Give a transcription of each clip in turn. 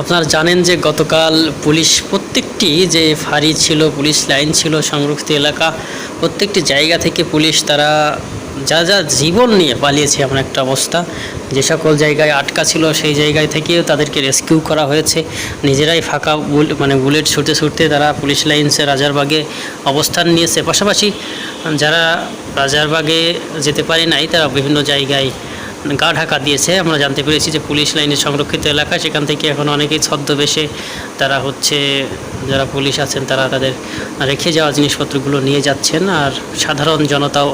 আপনারা জানেন যে গতকাল পুলিশ প্রত্যেকটি যে ফাঁড়ি ছিল, পুলিশ লাইন ছিল, সংরক্ষিত এলাকা, প্রত্যেকটি জায়গা থেকে পুলিশ তারা যা যা জীবন নিয়ে পালিয়েছে এমন একটা অবস্থা। যে সকল জায়গায় আটকা ছিল সেই জায়গায় থেকেও তাদেরকে রেস্কিউ করা হয়েছে। নিজেরাই ফাঁকা মানে বুলেট ছুটতে ছুটতে তারা পুলিশ লাইন্সে রাজারবাগে অবস্থান নিয়েছে। পাশাপাশি যারা রাজারবাগে যেতে পারে নাই, তারা বিভিন্ন জায়গায় গা ঢাকা দিয়েছে। আমরা জানতে পেরেছি যে পুলিশ লাইনের সংরক্ষিত এলাকা, সেখান থেকে এখন অনেকেই ছদ্মবেশে তারা হচ্ছে, যারা পুলিশ আছেন তারা তাদের রেখে যাওয়া জিনিসপত্রগুলো নিয়ে যাচ্ছেন। আর সাধারণ জনতাও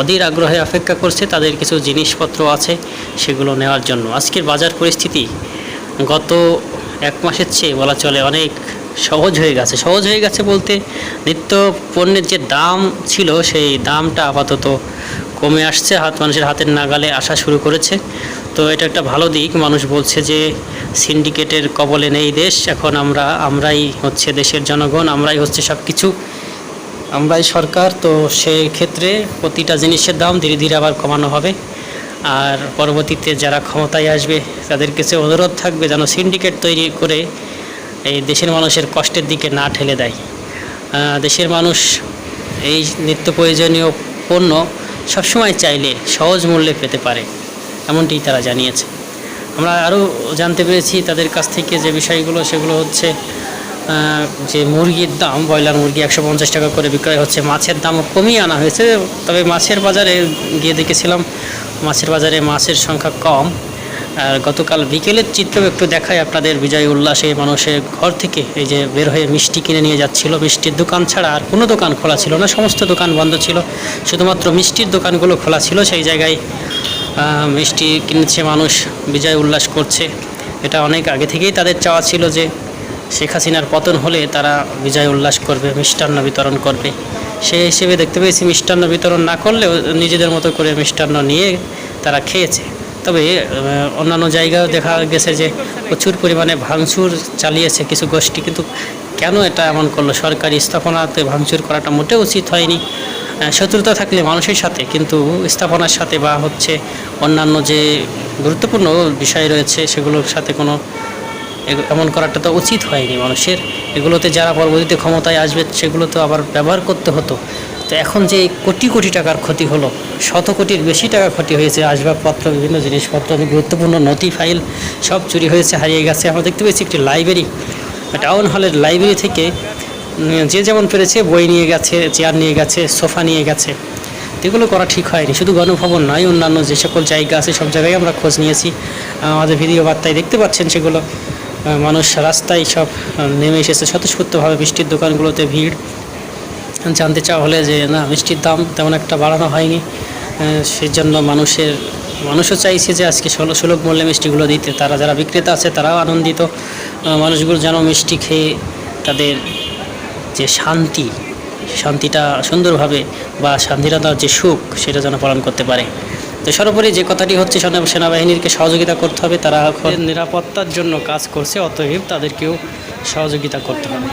অধীর আগ্রহে অপেক্ষা করছে, তাদের কিছু জিনিসপত্র আছে সেগুলো নেওয়ার জন্য। আজকের বাজার পরিস্থিতি গত এক মাসের চেয়ে বলা চলে অনেক সহজ হয়ে গেছে। সহজ হয়ে গেছে বলতে নিত্য পণ্যের যে দাম ছিল, সেই দামটা আপাতত কমে আসছে, হাত মানুষের হাতের নাগালে আসা শুরু করেছে। তো এটা একটা ভালো দিক। মানুষ বলছে যে, সিন্ডিকেটের কবলে নেই দেশ, এখন আমরা, আমরাই হচ্ছে দেশের জনগণ, আমরাই হচ্ছে সব কিছু আমরাই সরকার, তো ক্ষেত্রে প্রতিটা জিনিসের দাম ধীরে ধীরে আবার কমানো হবে। আর পরবর্তীতে যারা ক্ষমতায় আসবে, তাদের কাছে অনুরোধ থাকবে যেন সিন্ডিকেট তৈরি করে এই দেশের মানুষের কষ্টের দিকে না ঠেলে দেয়। দেশের মানুষ এই নিত্য প্রয়োজনীয় পণ্য সবসময় চাইলে সহজ মূল্যে পেতে পারে এমনটি তারা জানিয়েছে। আমরা আরও জানতে পেরেছি তাদের কাছ থেকে যে বিষয়গুলো, সেগুলো হচ্ছে যে মুরগির দাম, ব্রয়লার মুরগি একশো পঞ্চাশ টাকা করে বিক্রয় হচ্ছে, মাছের দাম কমিয়ে আনা হয়েছে। তবে মাছের বাজারে গিয়ে দেখেছিলাম, মাছের বাজারে মাছের সংখ্যা কম। আর গতকাল বিকেলের চিত্র একটু দেখায় আপনাদের বিজয় উল্লাসে মানুষের ঘর থেকে, এই যে বের হয়ে মিষ্টি কিনে নিয়ে যাচ্ছিল। মিষ্টির দোকান ছাড়া আর কোনো দোকান খোলা ছিল না, সমস্ত দোকান বন্ধ ছিল। শুধুমাত্র মিষ্টির দোকানগুলো খোলা ছিল, সেই জায়গায় মিষ্টি কিনেছে মানুষ, বিজয় উল্লাস করছে। এটা অনেক আগে থেকেই তাদের চাওয়া ছিল যে শেখ হাসিনার পতন হলে তারা বিজয় উল্লাস করবে, মিষ্টান্ন বিতরণ করবে। সেই হিসেবে দেখতে পেয়েছি, মিষ্টান্ন বিতরণ না করলেও নিজেদের মতো করে মিষ্টান্ন নিয়ে তারা খেয়েছে। তবে অন্যান্য জায়গায় দেখা গেছে যে প্রচুর পরিমাণে ভাঙচুর চালিয়েছে কিছু গোষ্ঠী, কিন্তু কেন এটা এমন করল? সরকারি স্থাপনাতে ভাঙচুর করাটা মোটেও উচিত হয়নি। শত্রুতা থাকলে মানুষের সাথে, কিন্তু স্থাপনার সাথে বা হচ্ছে অন্যান্য যে গুরুত্বপূর্ণ বিষয় রয়েছে, সেগুলোর সাথে কোনো এমন করাটা তো উচিত হয়নি মানুষের। এগুলোতে যারা পরবর্তীতে ক্ষমতায় আসবে, সেগুলো তো আবার ব্যবহার করতে হতো। তো এখন যে কোটি কোটি টাকার ক্ষতি হলো, শত কোটির বেশি টাকা ক্ষতি হয়েছে, আসবাবপত্র, বিভিন্ন জিনিসপত্র গুরুত্বপূর্ণ নথি, ফাইল সব চুরি হয়েছে, হারিয়ে গেছে। আমরা দেখতে পেয়েছি একটি লাইব্রেরি, টাউন হলের লাইব্রেরি থেকে যে যেমন পেরেছে, বই নিয়ে গেছে, চেয়ার নিয়ে গেছে, সোফা নিয়ে গেছে। এগুলো করা ঠিক হয়নি। শুধু গণভবন নয়, অন্যান্য যে সকল জায়গা আছে, সব জায়গায় আমরা খোঁজ নিয়েছি। আমাদের ভিডিও বার্তায় দেখতে পাচ্ছেন সেগুলো। মানুষ রাস্তায় সব নেমে এসেছে। স্বতঃস্ফূর্তভাবে মিষ্টির দোকানগুলোতে ভিড়। জানতে চাওয়া হলে যে, না, মিষ্টির দাম তেমন একটা বাড়ানো হয়নি। সেই জন্য মানুষের, মানুষও চাইছে যে আজকে সুলভ সুলভ মূল্যে মিষ্টিগুলো দিতে। তারা যারা বিক্রেতা আছে, তারাও আনন্দিত। মানুষগুলো যেন মিষ্টি খেয়ে তাদের যে শান্তি, শান্তিটা সুন্দরভাবে বা শান্তিরতার যে সুখ, সেটা যেন পালন করতে পারে। তো সর্বোপরি যে কথাটি হচ্ছে, সেনা- সেনাবাহিনীকে সহযোগিতা করতে হবে। তারা নিরাপত্তার জন্য কাজ করছে, অতএব তাদেরকেও সহযোগিতা করতে হবে।